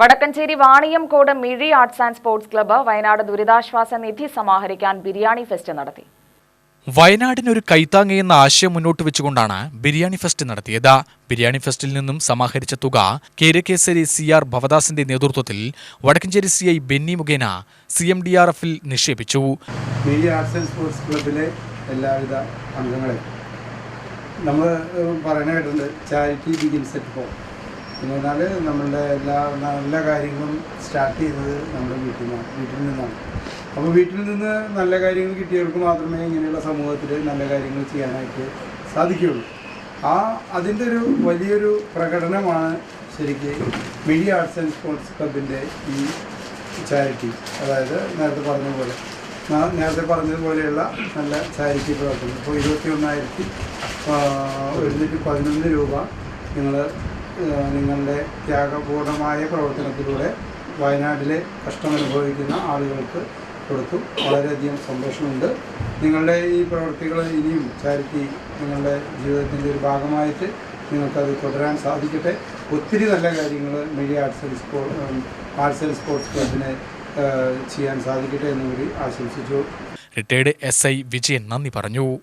Vadakkanchery Vaniyamkode Mizhi arts and sports club Wayanad ദുരിതാശ്വാസ നിധി സമാഹരിക്കാൻ biryani fest നടത്തി. വയനാടിനൊരു കൈത്താങ്ങയെന്ന ആശയം മുന്നോട്ട് വെച്ചുകൊണ്ടാണ് ബിരിയാണി ഫെസ്റ്റ് നടത്തിയത്. ബിരിയാണി ഫെസ്റ്റിൽ നിന്നും സമാഹരിച്ച തുക കേരകേസരി സി ആർ ഭവദാസിന്റെ നേതൃത്വത്തിൽ വടക്കഞ്ചേരി സി ഐ ബെന്നി മുഖേന സി എം ഡി ആർ എഫിൽ നിക്ഷേപിച്ചു. മീഡിയ ആർട്സ് ആൻഡ് സ്പോർട്സ് ക്ലബിലെ എല്ലാവിധ അംഗങ്ങളെയും നമ്മൾ പറയുന്ന കേട്ടിട്ടുണ്ട് ചാരിറ്റി ബിഗിൻസ് അറ്റ് എന്നാൽ നമ്മളുടെ എല്ലാ നല്ല കാര്യങ്ങളും സ്റ്റാർട്ട് ചെയ്തത് നമ്മുടെ വീട്ടിൽ നിന്നാണ് വീട്ടിൽ നിന്നാണ്. അപ്പോൾ വീട്ടിൽ നിന്ന് നല്ല കാര്യങ്ങൾ കിട്ടിയവർക്ക് മാത്രമേ ഇങ്ങനെയുള്ള സമൂഹത്തിൽ നല്ല കാര്യങ്ങൾ ചെയ്യാനായിട്ട് സാധിക്കുകയുള്ളൂ. ആ അതിന്റെ ഒരു വലിയൊരു പ്രകടനമാണ് ശരിക്ക് മീഡിയ ആർട്സ് ആൻഡ് സ്പോർട്സ് ക്ലബിന്റെ ഈ ചാരിറ്റി അതായത് നേരത്തെ പറഞ്ഞ പോലെ നേരത്തെ പറഞ്ഞതുപോലെയുള്ള നല്ല ചാരിറ്റി പ്രവർത്തനം. ഇപ്പോൾ ഇരുപത്തി ഒന്നായിരത്തി ഒരുന്നൂറ്റി പതിനൊന്ന് രൂപ നിങ്ങൾ നിങ്ങളുടെ ത്യാഗപൂർണമായ പ്രവർത്തനത്തിലൂടെ വയനാട്ടിലെ കഷ്ടമനുഭവിക്കുന്ന ആളുകൾക്ക് കൊടുത്തു. വളരെയധികം സന്തോഷമുണ്ട്. നിങ്ങളുടെ ഈ പ്രവർത്തികൾ ഇനിയും ചാരിറ്റി നിങ്ങളുടെ ജീവിതത്തിന്റെ ഒരു ഭാഗമായിട്ട് നിങ്ങൾക്കത് തുടരാൻ സാധിക്കട്ടെ. ഒത്തിരി നല്ല കാര്യങ്ങൾ media arts and spo arts and sports ക്ലബിന് ചെയ്യാൻ സാധിക്കട്ടെ എന്നുകൂടി ആശംസിച്ചു. റിട്ടയർഡ് എസ് ഐ വിജയൻ നന്ദി പറഞ്ഞു.